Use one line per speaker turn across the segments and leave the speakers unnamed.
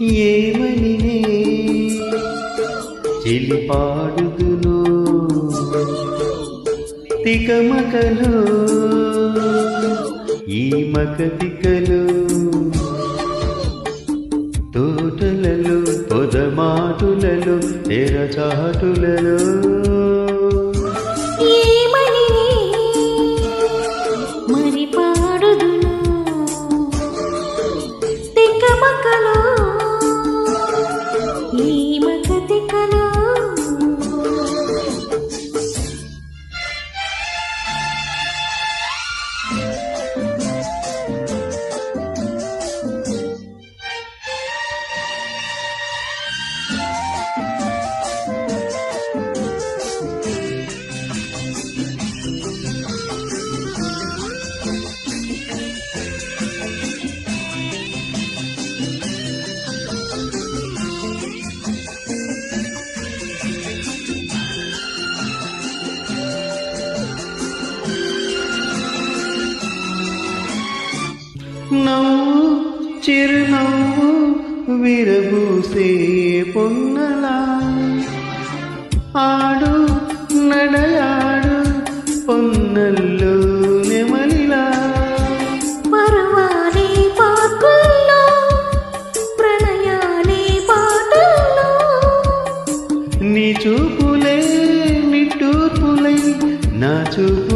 ఏమని చెలిపాడుదును తికమకలు ఈ మక తికలు తోటలలో పొదమాటులలో తెరచాటులలో. నవ్వు చిరునవ్వు విరబూసే పొన్నలా ఆడు నడయాడు పొన్నల్లో నెమలిలా.
పరవాలే పాకుల్లో ప్రణయాలే పాటల్లో.
నీ చూపులే నిట్టూర్పులై నా చూపులే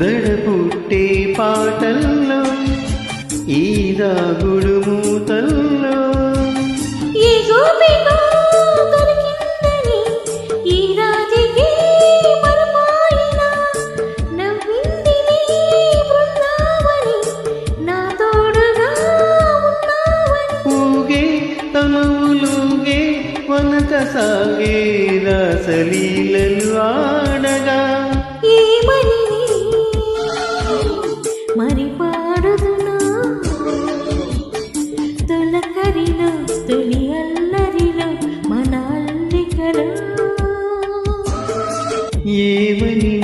దడ పుట్టే పాటల్లో ఈ ఏమని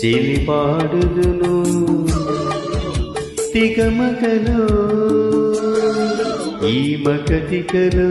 చెలి పాడుదును తికమకలో ఈ మకటికలో